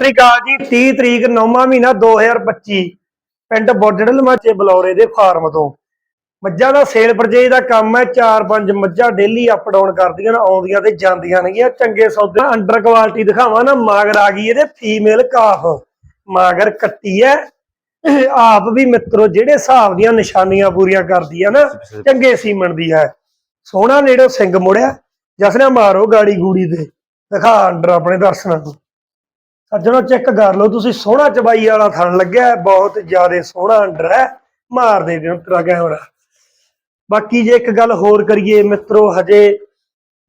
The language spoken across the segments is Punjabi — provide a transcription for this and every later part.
ਸ੍ਰੀ ਅਕਾਲ ਜੀ 30 ਤਰੀਕ 9ਵਾਂ ਮਹੀਨਾ 2025 ਪਿੰਡ ਬੋਡੜਲ ਮਾਚੇ ਬਲੌਰੇ ਦੇ ਫਾਰਮ ਤੋਂ। ਮੱਝਾਂ ਦਾ ਸੇਲ ਪਰਚੇਜ ਦਾ ਕੰਮ ਹੈ, ਚਾਰ ਪੰਜ ਮੱਝਾਂ ਡੇਲੀ ਅਪ ਡਾਊਨ ਕਰਦੀਆਂ ਨੇ, ਆਉਂਦੀਆਂ ਤੇ ਜਾਂਦੀਆਂ ਨੇਗੀਆਂ। ਚੰਗੇ ਸੌਦੇ ਅੰਡਰ ਕੁਆਲਿਟੀ ਦਿਖਾਵਾਂ ਨਾ, ਮਾਗਰ ਆ ਗਈ ਇਹਦੇ ਫੀਮੇਲ ਕਾਫ ਮਾਗਰ ਕੱਟੀ ਹੈ ਆਪ ਵੀ ਮਿੱਤਰੋ, ਜਿਹੜੇ ਹਿਸਾਬ ਦੀਆਂ ਨਿਸ਼ਾਨੀਆਂ ਪੂਰੀਆਂ ਕਰਦੀ ਆ ਨਾ, ਚੰਗੇ ਸੀਮਣ ਦੀ ਹੈ। ਸੋਹਣਾ ਨੇੜੋ ਸਿੰਘ ਮੁੜਿਆ ਜਸਨੇ ਮਾਰੋ ਗਾੜੀ ਗੂੜੀ ਤੇ, ਦਿਖਾ ਅੰਡਰ ਆਪਣੇ ਦਰਸ਼ਨਾਂ ਨੂੰ। ਸੱਜਣੋ ਚੈੱਕ ਕਰ ਲਓ ਤੁਸੀਂ ਸੋਹਣਾ ਚਬਾਈ ਵਾਲਾ ਥਣ ਲੱਗਿਆ ਬਹੁਤ ਜ਼ਿਆਦਾ ਸੋਹਣਾ ਅੰਡਰ ਹੈ। ਮਾਰ ਦੇ ਦਿਓ ਤੇਰਾ ਕੈਮਰਾ ਬਾਕੀ ਜੇ ਇੱਕ ਗੱਲ ਹੋਰ ਕਰੀਏ ਮਿੱਤਰੋ ਹਜੇ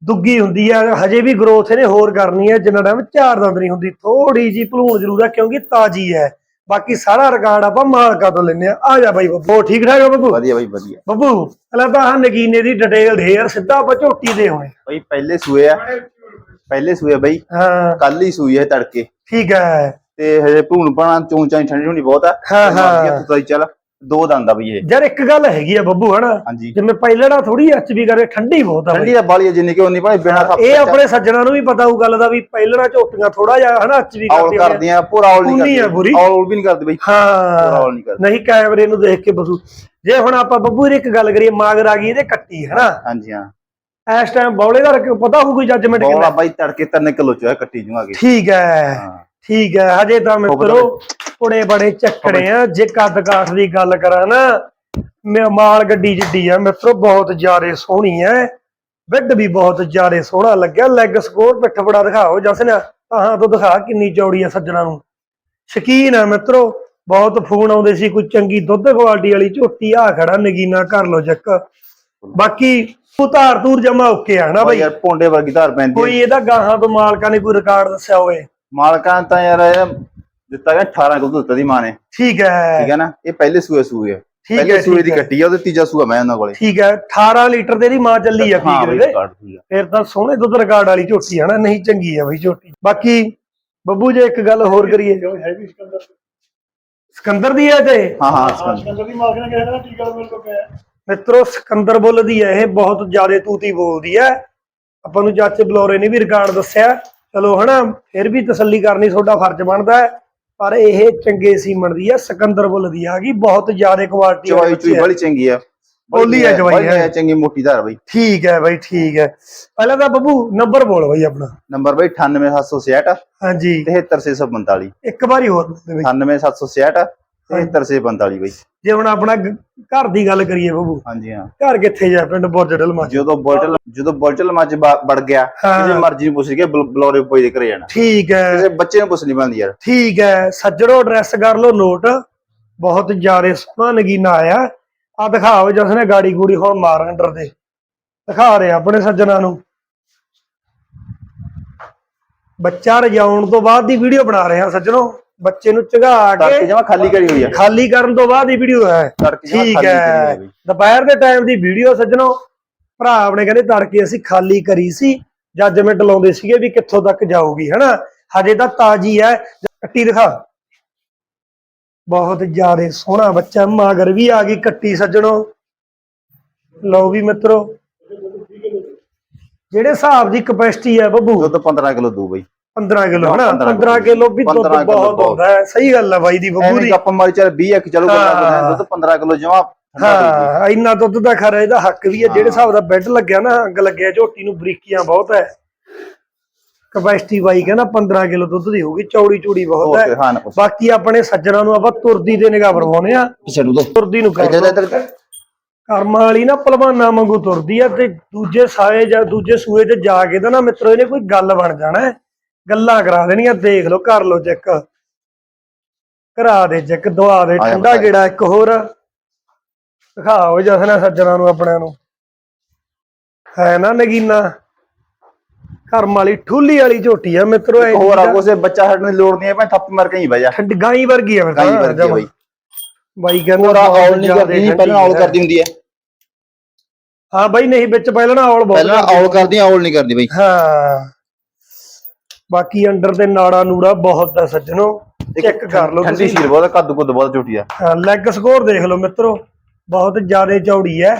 ਦੁੱਗੀ ਹੁੰਦੀ ਹੈ ਹਜੇ ਵੀ ਗਰੋਥ ਇਹਨੇ ਹੋਰ ਕਰਨੀ ਹੈ ਜਿੰਨਾ ਟਾਈਮ ਚਾਰ ਦੰਦ ਨਹੀਂ ਹੁੰਦੀ ਥੋੜੀ ਜੀ ਭਲੂਣ ਜ਼ਰੂਰ ਹੈ ਕਿਉਂਕਿ ਤਾਜੀ ਹੈ। ਬਾਕੀ ਸਾਰਾ ਰਿਕਾਰਡ ਆਪਾਂ ਮਾਲਕਾ ਤੋਂ ਲੈਨੇ ਆ ਆ ਜਾ ਬਾਈ ਬੱਬੂ। ਠੀਕ ਠਾਕ ਆ ਬੱਬੂ? ਵਧੀਆ ਬਾਈ ਵਧੀਆ। ਬੱਬੂ ਪਹਿਲਾਂ ਤਾਂ ਆਹ ਨਗੀਨੇ ਦੀ ਡਿਟੇਲ ਦੇ ਯਾਰ ਸਿੱਧਾ ਆਪਾਂ ਝੋਟੀ ਦੇ ਹੋਣੇ। ਬਾਈ ਪਹਿਲੇ ਸੂਏ ਆ। ਪਹਿਲੇ ਸੂਏ ਬਾਈ। ਹਾਂ। ਕੱਲ ਹੀ ਸੂਈ ਹੈ ਤੜਕੇ। ਠੀਕ ਹੈ। ਤੇ ਹਜੇ ਭੂਣ ਪਣਾ ਚੂੰਚਾਂ ਠੰਡੀ ਠੰਡੀ ਬਹੁਤ ਆ। ਹਾਂ, ਹਾਂ। ਤੁਸੀਂ ਚੱਲ ਦੋ ਦੰਦ ਆ ਬਈ ਇਹ। ਯਾਰ ਇੱਕ ਗੱਲ ਹੈਗੀ ਆ ਬੱਬੂ ਹਨਾ? ਹਾਂਜੀ। ਜਿਵੇਂ ਪਹਿਲੜਾ ਥੋੜੀ ਐਚਬੀ ਕਰੇ ਠੰਡੀ ਬਹੁਤ ਆ ਠੰਡੀ ਬਈ। ਦਾ ਬਾਲੀ ਜਿੰਨੀ ਕਿ ਉਨੀ ਭਾਵੇਂ ਬਿਨਾ ਖੱਪ ਇਹ ਆਪਣੇ ਸੱਜਣਾ ਨੂੰ ਵੀ ਪਤਾ ਹੋਊ ਗੱਲ ਦਾ ਵੀ ਪਹਿਲੜਾ ਝੋਟੀਆਂ ਥੋੜਾ ਜਿਹਾ ਹਨਾ ਐਚਬੀ ਔਲ ਕਰਦੀਆਂ ਪੂਰਾ ਔਲ ਨਹੀਂ ਉਨੀ ਆ ਪੂਰੀ। ਕਰਦੀ ਔਲ ਵੀ ਨਹੀਂ ਕਰਦੀ ਬਈ। ਪੂਰਾ ਹਾਂ ਨਹੀਂ ਕਰਦੀ। ਨਹੀਂ ਕੈਮਰੇ ਨੂੰ ਦੇਖ ਕੇ ਬਸੂ ਜੇ ਹੁਣ ਆਪਾਂ ਬੱਬੂ ਦੀ ਇੱਕ ਗੱਲ ਕਰੀਏ ਮਾਗਰ ਆ ਗਈ ਇਹਦੇ ਕੱਟੀ ਹਨਾ? ਹਾਂਜੀ ਹਾਂ। ਇਸ ਟਾਈਮ ਬੌਲੇ ਦਾ ਪਤਾ ਹੋਊ ਕੋਈ ਜੱਜਮੈਂਟ ਬੋਲਾ ਕਿੰਨਾ। ਬਾਈ ਤੜਕੇ 3 ਕਿਲੋ ਚ ਹੈ ਕੱਟੀ ਜੂਆਂਗੇ। ਠੀਕ ਹੈ ਠੀਕ ਹੈ। ਹਜੇ ਤਾਂ ਮਿੱਤਰੋ ਕੁੜੇ ਬੜੇ ਚੱਕੜੇ ਆ। ਜੇ ਕੱਦ ਕਾਠ ਦੀ ਗੱਲ ਕਰਾਂ ਨਾ ਮੈਂ ਮਾਲ ਗੱਡੀ ਜਿੱਡੀ ਆ ਮਿੱਤਰੋ ਬਹੁਤ ਜ਼ਿਆਦੇ ਸੋਹਣੀ ਹੈ ਬੈੱਡ ਵੀ ਬਹੁਤ ਜ਼ਿਆਦੇ ਸੋਹਣਾ ਲੱਗਿਆ। ਲੈਗ ਸਕੋਰ ਪਿੱਠ ਬੜਾ ਦਿਖਾਓ ਜਸਨ। ਆਹਾਂ ਤੋਂ ਦਿਖਾ ਕਿੰਨੀ ਚੌੜੀ ਆ ਸੱਜਣਾ ਨੂੰ। ਸ਼ਕੀਨ ਆ ਮਿੱਤਰੋ ਬਹੁਤ ਫੋਨ ਆਉਂਦੇ ਸੀ ਕੋਈ ਚੰਗੀ ਦੁੱਧ ਕੁਆਲਿਟੀ ਵਾਲੀ ਝੋਟੀ ਆ ਖੜਾ ਨਗੀਨਾ ਕਰ ਲੋ ਚੱਕ ਬਾਕੀ ਉਤਾਰ ਤੂਰ ਜਮਾ ਓਕੇ ਆ ਨਾ ਬਾਈ? ਯਾਰ ਪੌਂਡੇ ਵਰਗੀ ਧਾਰ ਪੈਂਦੀ ਕੋਈ ਹੈ ਇਹਦਾ ਗਾਹਾਂ ਤੋਂ ਮਾਲਕਾਂ ਨੇ ਕੋਈ ਰਿਕਾਰਡ ਦੱਸਿਆ ਹੋਵੇ। ਮਾਲਕਾਂ ਤਾਂ ਯਾਰ ਇਹ ਦਿੱਤਾ ਗਿਆ 18 ਕਿਲੋ ਦਿੱਤਾ ਦੀ ਮਾਂ ਨੇ। ਠੀਕ ਹੈ। ਠੀਕ ਹੈ ਨਾ? ਇਹ ਪਹਿਲੇ ਸੂਏ ਸੂਏ ਹੈ ਠੀਕ ਹੈ ਪਹਿਲੇ ਸੂਏ ਦੀ ਹੈ। ਕੱਟੀ ਆ ਉਹਦੇ ਤੀਜਾ ਸੂਆ ਮੈਂ ਉਹਨਾਂ ਕੋਲੇ। ਠੀਕ ਹੈ 18 ਲੀਟਰ ਦੇ ਦੀ ਮਾਂ ਚੱਲੀ ਆ ਹਾਂ ਠੀਕ ਵੀਰੇ। ਆ। ਫਿਰ ਤਾਂ ਸੋਹਣੇ ਦੁੱਧ ਰਿਕਾਰਡ ਵਾਲੀ ਝੋਟੀ ਆ ਨਾ ਨਹੀਂ ਚੰਗੀ ਆ ਬਈ ਝੋਟੀ। ਬਾਕੀ ਬੱਬੂ ਜੇ ਇੱਕ ਗੱਲ ਹੋਰ ਕਰੀਏ। ਸਿਕੰਦਰ? ਦੀ ਹੈ ਤੇ? ਹਾਂ ਹਾਂ ਸਿਕੰਦਰ। ਦੀ ਮਾਲਕ ਨੇ ਕਿਹਾ ਨਾ ਟੀਕਾ ਮੇਰੇ ਕੋਲ ਪਿਆ ਮਿੱਤਰੋ ਸਿਕੰਦਰ ਬੁੱਲ ਦੀ ਹੈ ਇਹ ਬਹੁਤ ਜ਼ਿਆਦਾ ਤੂਤੀ ਬੋਲਦੀ ਹੈ। ਆਪਾਂ ਨੂੰ ਚਾਚੇ ਬਲੌਰੇ ਨੇ ਵੀ ਰਿਕਾਰਡ ਦੱਸਿਆ। ਚਲੋ ਹਨਾ ਫਿਰ ਵੀ ਤਸੱਲੀ ਕਰਨੀ ਤੁਹਾਡਾ ਫਰਜ਼ ਬਣਦਾ ਹੈ। ਪਰ ਇਹ ਚੰਗੇ ਸੀਮਣ ਦੀ ਹੈ ਸਿਕੰਦਰ ਬੁੱਲ ਦੀ ਆ ਗਈ। ਬਹੁਤ ਜ਼ਿਆਦਾ ਕੁਆਲਿਟੀ ਚਵਾਈ ਚੁਈ ਬੜੀ ਚੰਗੀ ਆ। ਬੋਲੀ ਚਵਾਈ ਬੜੀ ਹੈ। ਚੰਗੀ ਮੋਟੀ ਧਾਰ ਬਈ। ਠੀਕ ਹੈ ਬਾਈ ਠੀਕ ਹੈ। ਪਹਿਲਾਂ ਤਾਂ ਬੱਬੂ ਨੰਬਰ ਬੋਲ ਬਾਈ ਆਪਣਾ। ਨੰਬਰ ਬਈ 98766 ਹਾਂਜੀ। 73645 ਇੱਕ ਵਾਰੀ ਹੋਰ ਬੋਲ ਦੇ ਬਾਈ 98766 73645 ਬਈ। ਜੇ ਹੁਣ ਆਪਣਾ ਗ- ਘਰ ਦੀ ਗੱਲ ਕਰੀਏ ਬੱਬੂ ਹਾਂਜੀ ਹਾਂ। ਘਰ ਕਿੱਥੇ ਜਾ ਪਿੰਡ ਬੋਰਜਡਲ ਮਾ ਜਦੋਂ ਬੋਟਲ ਜਦੋਂ ਬੋਟਲ ਬ- ਵੜ ਗਿਆ ਹਾਂ। ਕਿਸੇ ਮਰਜ਼ੀ ਨੂੰ ਪੁੱਛ ਕੇ ਬਲ- ਬਲੌਰੇ ਪੋਈ ਦੇ ਘਰੇ ਜਾਣਾ। ਠੀਕ ਹੈ। ਕਿਸੇ ਬੱਚੇ ਨੂੰ ਪੁੱਛ ਨਹੀਂ ਪੈਂਦੀ ਯਾਰ। ਠੀਕ ਹੈ ਸੱਜਣੋ ਐਡਰੈਸ ਕਰ ਲਓ ਨੋਟ ਬਹੁਤ ਜ਼ਿਆਦਾ ਸੋਹਣਾ ਨਗੀਨਾ ਆਇਆ। ਆ ਦਿਖਾਓ ਜਿਸ ਨੇ ਗਾੜੀ ਗੂੜੀ ਹੁਣ ਮਾਰ ਅੰਡਰ ਦੇ। ਦਿਖਾ ਰਹੇ ਆਪਣੇ ਸੱਜਣਾ ਨੂੰ। ਬੱਚਾ ਰਜਾਉਣ ਤੋਂ ਬਾਅਦ ਦੀ ਵੀਡੀਓ ਬਣਾ ਰਹੇ ਆ ਸੱਜਣੋ। ਬੱਚੇ ਨੂੰ ਝਗਾ ਤੜਕੇ ਕੇ ਜਮਾ ਖਾਲੀ ਕਰੀ ਹੋਈ ਆ। ਖਾਲੀ ਕਰਨ ਤੋਂ ਬਾਅਦ ਦੀ ਵੀਡੀਓ ਹੈ। ਤੜਕੇ ਜਮਾ ਠੀਕ ਖਾਲੀ ਕਰੀ ਹੋਈ ਹੈ ਆ ਬਈ। ਦੁਪਹਿਰ ਦੇ ਟਾਈਮ ਦੀ ਵੀਡੀਓ ਸੱਜਣੋ ਭਰਾ ਆਪਣੇ ਕਹਿੰਦੇ ਤੜਕੇ ਅਸੀਂ ਖਾਲੀ ਕਰੀ ਸੀ। ਜੱਜਮੈਂਟ ਲਾਉਂਦੇ ਸੀਗੇ ਵੀ ਕਿੱਥੋਂ ਤੱਕ ਜਾਊਗੀ ਹਨਾ? ਹਜੇ ਤਾਂ ਤਾਜੀ ਹੈ। ਕੱਟੀ ਦਿਖਾ। ਬਹੁਤ ਜ਼ਿਆਦਾ ਸੋਹਣਾ ਬੱਚਾ ਮਾਗਰ ਵੀ ਆ ਗਈ ਕੱਟੀ ਸੱਜਣੋ। ਲਓ ਵੀ ਮਿੱਤਰੋ। ਜਿਹੜੇ ਹਿਸਾਬ ਦੀ ਕਪੈਸਿਟੀ ਹੈ ਬੱਬੂ। ਦੁੱਧ 15 ਕਿਲੋ ਦੂ ਬਈ। 15 ਕਿਲੋ ਹਨਾ? 15 15 ਕਿਲੋ ਵੀ ਦੁੱਧ 15 ਕਿਲੋ ਬਹੁਤ। ਹੁੰਦਾ ਹੈ। ਸਹੀ ਗੱਲ ਹੈ ਬਾਈ ਦੀ ਬੱਬੂ ਦੀ। ਗੱਪ ਮਾਰੀ ਚੱਲ 20 ਇੱਕ ਚਲੋ ਗੱਲਾਂ ਦੁੱਧ 15 ਕਿਲੋ ਜਮਾ ਹਾਂ ਇੰਨਾ ਦੁੱਧ ਦਾ ਖਰਾ ਇਹਦਾ ਹੱਕ ਵੀ ਹੈ ਜਿਹੜੇ। ਹਿਸਾਬ ਦਾ ਬੈੱਡ ਲੱਗਿਆ ਨਾ ਅੰਗ ਲੱਗਿਆ ਝੋਟੀ ਨੂੰ ਬਰੀਕੀਆਂ ਬਹੁਤ ਹੈ। ਕਪੈਸਿਟੀ ਬਾਈ ਕਹਿੰਦਾ 15 ਕਿਲੋ ਦੁੱਧ ਦੀ ਹੋਊਗੀ ਚੌੜੀ ਚੂੜੀ ਬਹੁਤ ਹੈ। ਬਾਕੀ ਆਪਣੇ ਸੱਜਣਾ ਨੂੰ ਆਪਾਂ ਤੁਰਦੀ ਦੇ ਨਿਗਾਹ ਪਰਵਾਉਨੇ ਆ ਤੁਰਦੀ ਨੂੰ। ਕਰਮਾਂ ਵਾਲੀ ਨਾ ਪਹਿਲਵਾਨਾਂ ਵਾਂਗੂ ਤੁਰਦੀ ਆ ਤੇ ਦੂਜੇ ਸਾਏ ਜਾਂ ਦੂਜੇ ਸੂਏ ਤੇ ਜਾ ਕੇ ਤਾਂ ਨਾ ਮਿੱਤਰੋ ਇਹਨੇ ਕੋਈ ਗੱਲ ਬਣ ਜਾਣਾ ਹੈ। ਗੱਲਾਂ ਕਰਾ ਦੇਣੀਆਂ ਦੇਖ ਲਓ ਕਰ ਲਓ ਚੈੱਕ ਕਰਾ ਦੇ ਚੈੱਕ ਦਵਾ ਦੇ ਠੰਡਾ। ਗੇੜਾ ਇੱਕ ਹੋਰ। ਦਿਖਾਓ ਜਸਨਾ ਸੱਜਣਾ ਨੂੰ ਆਪਣਿਆਂ ਨੂੰ। ਹੈ ਨਾ ਨਗੀਨਾ? ਕਰਮ ਵਾਲੀ ਠੁੱਲੀ ਵਾਲੀ ਝੋਟੀ ਆ ਮਿੱਤਰੋ ਇਹ ਹੋਰ ਆ ਕੋਸੇ ਬੱਚਾ ਛੱਡਣ ਦੀ ਲੋੜ ਨਹੀਂ ਹੈ ਭਾਵੇਂ ਥੱਪ ਮਾਰ ਕੇ ਹੀ ਬਹਿ ਜਾ। ਠੰਡ ਗਾਈ ਵਰਗੀ ਆ ਗਾਈ ਵਰਗੀ। ਬਈ। ਬਾਈ ਕਹਿੰਦਾ ਹੋਰ ਔਲ ਨਹੀਂ ਕਰਦੀ ਪਹਿਲਾਂ ਹੈ। ਕਰਦੀ ਹੁੰਦੀ ਹੈ। ਹਾਂ ਬਾਈ ਨਹੀਂ ਵਿੱਚ ਪਹਿਲਾਂ ਔਲ ਬਹੁਤ ਪਹਿਲਾਂ ਔਲ ਕਰਦੀ ਔਲ ਨਹੀਂ ਕਰਦੀ ਬਈ। ਹਾਂ। ਬਾਕੀ ਅੰਡਰ ਤੇ ਨਾੜਾ ਨੂੜਾ ਬਹੁਤ ਆ ਸੱਜਣੋ ਚੈੱਕ ਕਰ ਲਓ ਠੰਡੀ ਸ਼ੀਰ ਬਹੁਤ ਕੱਦ ਕੁੱਦ ਬਹੁਤ ਝੋਟੀ ਆ। ਹਾਂ ਲੈਗ ਸਕੋਰ ਦੇਖ ਲਓ ਮਿੱਤਰੋ ਬਹੁਤ ਜ਼ਿਆਦਾ ਚੌੜੀ ਹੈ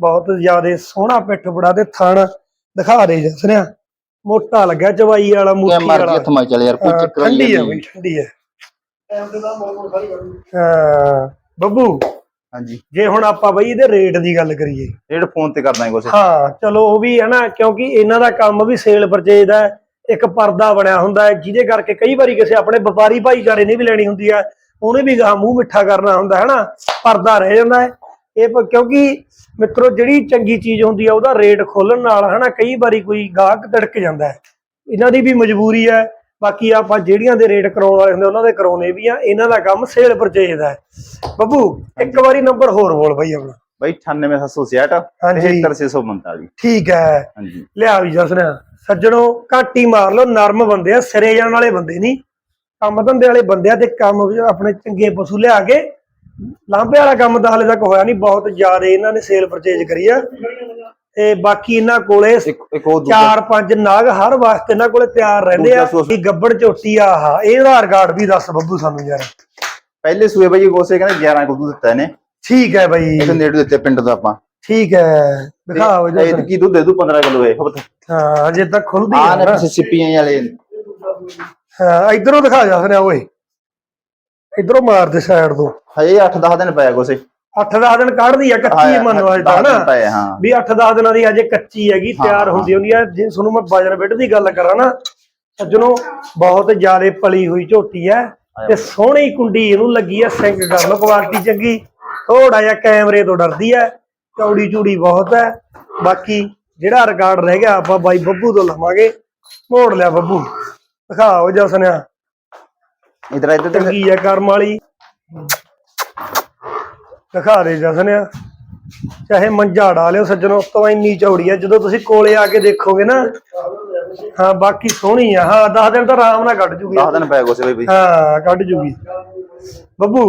ਬਹੁਤ ਜ਼ਿਆਦਾ ਸੋਹਣਾ ਪਿੱਠ ਬੜਾ ਤੇ ਥਣ ਦਿਖਾ ਦੇ ਜਸਨਿਆ ਮੋਟਾ ਲੱਗਾ ਚਵਾਈ ਵਾਲਾ ਮੁੱਠੀ ਮਰਜ਼ੀ ਵਾਲਾ। ਹੱਥ ਮਾਰ ਚੱਲ ਯਾਰ ਕੋਈ ਚੱਕਰ ਠੰਡੀ ਹੈ। ਨਹੀਂ ਬਈ ਠੰਡੀ ਹੈ ਟਾਈਮ ਤੇ ਤਾਂ ਮੋੜ ਸਾਰੀ ਹਾਂ ਬੱਬੂ ਹਾਂਜੀ। ਜੇ ਹੁਣ ਆਪਾਂ ਬਈ ਇਹਦੇ ਰੇਟ ਦੀ ਗੱਲ ਕਰੀਏ। ਰੇਟ ਫੋਨ ਤੇ ਕਰ ਦਾਂਗੇ ਕੁਛ। ਹਾਂ ਚਲੋ ਉਹ ਵੀ ਹੈ ਨਾ ਕਿਉਂਕਿ ਇਹਨਾਂ ਦਾ ਕੰਮ ਵੀ ਸੇਲ ਪਰਚੇਜ ਦਾ ਹੈ। ਇੱਕ ਪਰਦਾ ਬਣਿਆ ਹੁੰਦਾ ਹੈ ਜਿਹਦੇ ਕਰਕੇ ਕਈ ਵਾਰੀ ਕਿਸੇ ਆਪਣੇ ਵਪਾਰੀ ਭਾਈਚਾਰੇ ਨੇ ਵੀ ਲੈਣੀ ਹੁੰਦੀ ਹੈ ਉਹਨੇ ਵੀ ਗਾਹ ਮੂੰਹ ਮਿੱਠਾ ਕਰਨਾ ਹੁੰਦਾ ਹੈ ਨਾ ਪਰਦਾ ਰਹਿ ਜਾਂਦਾ ਹੈ। ਇਹ ਕਿਉਂਕਿ ਮਿੱਤਰੋ ਜਿਹੜੀ ਚੰਗੀ ਚੀਜ਼ ਹੁੰਦੀ ਹੈ ਉਹਦਾ ਰੇਟ ਖੋਲਣ ਨਾਲ ਹਨਾ ਕਈ ਵਾਰੀ ਕੋਈ ਗਾਹਕ ਤੜਕ ਜਾਂਦਾ ਹੈ। ਇਹਨਾਂ ਦੀ ਵੀ ਮਜਬੂਰੀ ਹੈ ਬਾਕੀ ਆਪਾਂ ਜਿਹੜੀਆਂ ਦੇ ਰੇਟ ਕਰਾਉਣ ਵਾਲੇ ਹੁੰਦੇ ਉਹਨਾਂ ਦੇ ਕਰਾਉਣੇ ਵੀ ਆ ਇਹਨਾਂ ਦਾ ਕੰਮ ਸੇਲ ਪਰਚੇਜ ਦਾ ਹੈ। ਬੱਬੂ ਇੱਕ ਵਾਰੀ ਨੰਬਰ ਹੋਰ ਬੋਲ ਬਈ ਆਪਣਾ। ਬਾਈ 98760 ਹਾਂਜੀ। 73645 ਠੀਕ ਹੈ। ਹਾਂਜੀ। ਲਿਆ ਵੀ ਜਸਨਾ ਸੱਜਣੋ ਘੱਟ ਮਾਰ ਲਓ ਨਰਮ ਬੰਦੇ ਆ ਸਿਰੇ ਜਾਣ ਵਾਲੇ ਬੰਦੇ ਨਹੀਂ। ਕੰਮ ਧੰਦੇ ਵਾਲੇ ਬੰਦੇ ਆ ਤੇ ਕੰਮ ਆਪਣੇ ਚੰਗੇ ਪਸ਼ੂ ਲਿਆ ਕੇ ਲਾਂਭੇ ਵਾਲਾ ਕੰਮ ਤਾਂ ਹਾਲੇ ਤੱਕ ਹੋਇਆ ਨਹੀਂ ਬਹੁਤ ਜ਼ਿਆਦਾ ਇਹਨਾਂ ਨੇ ਸੇਲ ਪਰਚੇਜ ਕਰੀ ਆ। ਤੇ ਬਾਕੀ ਇਹਨਾਂ ਕੋਲੇ ਚਾਰ ਪੰਜ ਨਾਗ ਹਰ ਵਾਸਤੇ ਇਹਨਾਂ ਕੋਲੇ ਤਿਆਰ ਰਹਿੰਦੇ ਆ। ਇਹ ਗੱਬੜ ਝੋਟੀ ਆ ਆਹ ਇਹ ਆਧਾਰ ਕਾਰਡ ਵੀ ਦੱਸ ਬੱਬੂ ਸਾਨੂੰ ਯਾਰ। ਪਹਿਲੇ ਸੂਏ ਬਾਈ ਕੋਸੇ ਕਹਿੰਦੇ 11 ਕੁ ਦੁੱਧ ਦਿੱਤਾ ਇਹਨੇ। ਠੀਕ ਹੈ ਬਾਈ। ਇਹ ਨੇੜੇ ਦਿੱਤੇ ਪਿੰਡ ਦਾ ਆਪਾਂ। ਠੀਕ ਹੈ ਦਿਖਾਓ ਇਹ ਜਸਨ ਕੀ ਦੁੱਧ ਦੇ ਦੂ 15 ਕਿਲੋ ਇਹ ਹਬਤ ਹਾਂ ਅਜੇ ਤੱਕ ਖੁੱਲਦੀ ਆ ਨੇ ਮਿਸਿਸਿਪੀਆਂ ਵਾਲੇ। ਹਾਂ ਇਧਰੋਂ ਦਿਖਾ ਜਸਨ ਓਏ। ਇਧਰੋਂ ਮਾਰ ਦੇ ਸਾਈਡ ਤੋਂ। ਹਜੇ 8-10 ਦਿਨ ਪਿਆ ਕੋਸੇ 8-10 ਦਿਨ ਕੱਢਦੀ ਆ ਕੱਚੀ ਮੰਨੋ ਅਜੇ ਤਾਂ ਨਾ। ਵੀ 8-10 ਦਿਨਾਂ ਦੀ ਅਜੇ ਕੱਚੀ ਹੈਗੀ ਤਿਆਰ। ਹੁੰਦੀ ਹੁੰਦੀ ਆ। ਜੇ ਤੁਹਾਨੂੰ ਮੈਂ ਬਾਜਰ ਬੈੱਡ ਦੀ ਗੱਲ ਕਰਾਂ ਨਾ ਸੱਜਣੋ ਬਹੁਤ ਜ਼ਿਆਦਾ ਪਲੀ ਹੋਈ ਝੋਟੀ ਹੈ। ਤੇ ਸੋਹਣੀ ਕੁੰਡੀ ਇਹਨੂੰ ਲੱਗੀ ਆ ਸਿੰਕ ਕਰ ਲਓ ਕੁਆਲਿਟੀ ਚੰਗੀ। ਥੋੜਾ ਜਿਹਾ ਕੈਮਰੇ ਤੋਂ ਡਰਦੀ ਹੈ ਚੌੜੀ ਚੂੜੀ ਬਹੁਤ ਹੈ। ਬਾਕੀ ਜਿਹੜਾ ਰਿਕਾਰਡ ਰਹਿ ਗਿਆ ਆਪਾਂ ਬਾਈ ਬੱਬੂ ਤੋਂ ਲਵਾਂਗੇ। ਮੋੜ ਲਿਆ ਬੱਬੂ। ਦਿਖਾਓ ਜਸਨਿਆ ਇਧਰ ਇਧਰ ਚੰਗੀ ਹੈ ਕਰਮ ਵਾਲੀ। ਦਿਖਾ ਦੇ ਜਸਨਿਆ ਚਾਹੇ ਮੰਜਾ ਡਾ ਲਿਓ ਸੱਜਣੋ ਉਸ ਤੋਂ ਇੰਨੀ ਚੌੜੀ ਹੈ। ਜਦੋਂ ਤੁਸੀਂ ਕੋਲੇ ਆ ਕੇ ਦੇਖੋਗੇ ਨਾ ਹਾਂ ਬਾਕੀ ਸੋਹਣੀ ਆ। ਹਾਂ 10 ਦਿਨ ਤਾਂ ਆਰਾਮ ਨਾਲ ਕੱਢ ਜੂਗੀ। 10 ਦਿਨ ਕੋਸੇ ਬਾਈ ਬਈ ਹਾਂ ਕੱਢ ਜੂਗੀ। ਬੱਬੂ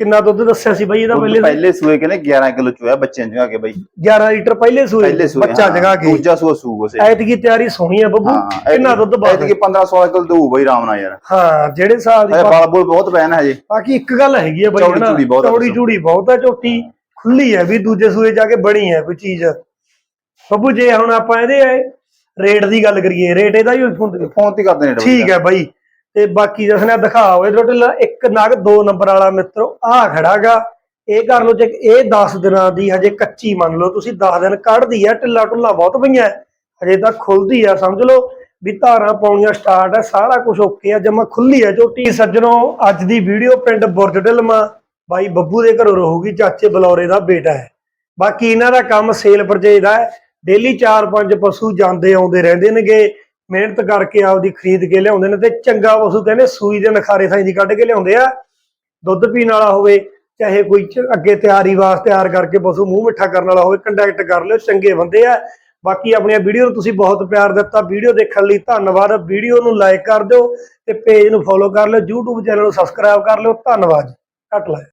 ਕਿੰਨਾ ਦੁੱਧ ਦੱਸਿਆ ਸੀ ਬਈ ਇਹਦਾ ਪਹਿਲੇ ਪਹਿਲੇ ਸੂਏ ਕਹਿੰਦੇ 11 ਕਿਲੋ ਚੋਇਆ ਬੱਚਿਆਂ ਜਗਾ ਕੇ ਬਾਈ। 11 ਲੀਟਰ ਪਹਿਲੇ ਸੂਏ ਬੱਚਾ ਜਗਾ ਕੇ। ਦੂਜਾ ਸੂਆ ਸੂ ਕੋਸੇ ਐਤਕੀ ਤਿਆਰੀ ਸੋਹਣੀ ਆ ਬੱਬੂ ਕਿੰਨਾ ਦੁੱਧ ਬਾਅਦ ਕਿ 15 16 ਕਿਲੋ ਦਊ ਬਾਈ ਆਰਾਮ ਨਾਲ ਯਾਰ। ਹਾਂ ਜਿਹੜੇ ਸਾਲ ਦੀ ਬਾਲ ਬੁਲ ਬਹੁਤ ਪੈਣ ਹਜੇ। ਬਾਕੀ ਇੱਕ ਗੱਲ ਹੈਗੀ ਆ ਬਈ ਹਨਾ, ਚੂੜੀ ਬਹੁਤ ਆ ਚੌੜੀ ਬਹੁਤ ਆ ਝੋਟੀ ਖੁੱਲੀ ਹੈ ਵੀ ਦੂਜੇ ਸੂਏ ਜਾ ਕੇ ਬਣੀ ਹੈ ਕੋਈ ਚੀਜ਼। ਬੱਬੂ ਜੇ ਹੁਣ ਆਪਾਂ ਇਹਦੇ ਰੇਟ ਦੀ ਗੱਲ ਕਰੀਏ ਰੇਟ ਇਹਦਾ ਹੀ ਫੋਨ ਤੇ ਕਰਦੇ ਨੇ ਠੀਕ ਹੈ ਬਾਈ। ਤੇ ਬਾਕੀ ਜਸਨੇ ਦਿਖਾਓ, ਇਹ ਟੋਟਲ ਇੱਕ ਨਗ, ਦੋ ਨੰਬਰ ਵਾਲਾ ਮਿੱਤਰੋ, ਆ ਖੜਾਗਾ ਇਹ ਕਰ ਲਓ ਜੇ ਇਹ 10 ਦਿਨਾਂ ਦੀ ਹਜੇ ਕੱਚੀ ਮੰਨ ਲਓ, ਤੁਸੀਂ 10 ਦਿਨ ਕੱਢਦੀ ਆ, ਢਿੱਲਾ ਢੁੱਲਾ ਬਹੁਤ ਪਈਆਂ। ਹਜੇ ਤਾਂ ਖੁੱਲਦੀ ਆ, ਸਮਝ ਲਓ ਵੀ ਧਾਰਾਂ ਪਾਉਣੀਆਂ ਸਟਾਰਟ ਹੈ ਸਾਰਾ ਕੁਝ ਓਕੇ ਆ। ਜਮਾ ਖੁੱਲੀ ਆ ਝੋਟੀ ਸੱਜਣੋ, ਅੱਜ ਦੀ ਵੀਡੀਓ ਪਿੰਡ ਬੁਰਜ ਢਿਲਮਾ। ਬਾਈ ਬੱਬੂ ਦੇ ਘਰੋਂ ਰਹੂਗੀ, ਚਾਚੇ ਬਲੌਰੇ ਦਾ ਬੇਟਾ ਹੈ। ਬਾਕੀ ਇਹਨਾਂ ਦਾ ਕੰਮ ਸੇਲ ਪਰਚੇਜ ਦਾ ਹੈ। ਡੇਲੀ 4-5 ਪਸ਼ੂ ਜਾਂਦੇ ਆਉਂਦੇ ਰਹਿੰਦੇ ਨੇਗੇ। ਮਿਹਨਤ ਕਰਕੇ ਆਪਦੀ ਖਰੀਦ ਕੇ ਲਿਆਉਂਦੇ ਨੇ ਤੇ ਚੰਗਾ ਪਸ਼ੂ ਕਹਿੰਦੇ ਸੂਈ ਦੇ ਨਖਾਰੇ ਸਾਈਂ ਦੀ ਕੱਢ ਕੇ ਲਿਆਉਂਦੇ ਆ। ਦੁੱਧ ਪੀਣ ਵਾਲਾ ਹੋਵੇ, ਚਾਹੇ ਕੋਈ ਅੱਗੇ ਤਿਆਰੀ ਵਾਸਤੇ ਤਿਆਰ ਕਰਕੇ ਪਸ਼ੂ ਮੂੰਹ ਮਿੱਠਾ ਕਰਨ ਵਾਲਾ ਹੋਵੇ ਕੰਟੈਕਟ ਕਰ ਲਿਓ, ਚੰਗੇ ਬੰਦੇ ਆ। ਬਾਕੀ ਆਪਣੀਆਂ ਵੀਡੀਓ ਨੂੰ ਤੁਸੀਂ ਬਹੁਤ ਪਿਆਰ ਦਿੱਤਾ। ਵੀਡੀਓ ਦੇਖਣ ਲਈ ਧੰਨਵਾਦ। ਵੀਡੀਓ ਨੂੰ ਲਾਈਕ ਕਰ ਦਿਓ ਤੇ ਪੇਜ ਨੂੰ ਫੋਲੋ ਕਰ ਲਿਓ। YouTube ਚੈਨਲ ਨੂੰ ਸਬਸਕ੍ਰਾਈਬ ਕਰ ਲਿਓ। ਧੰਨਵਾਦ। ਕੱਟ ਲਾਇਓ।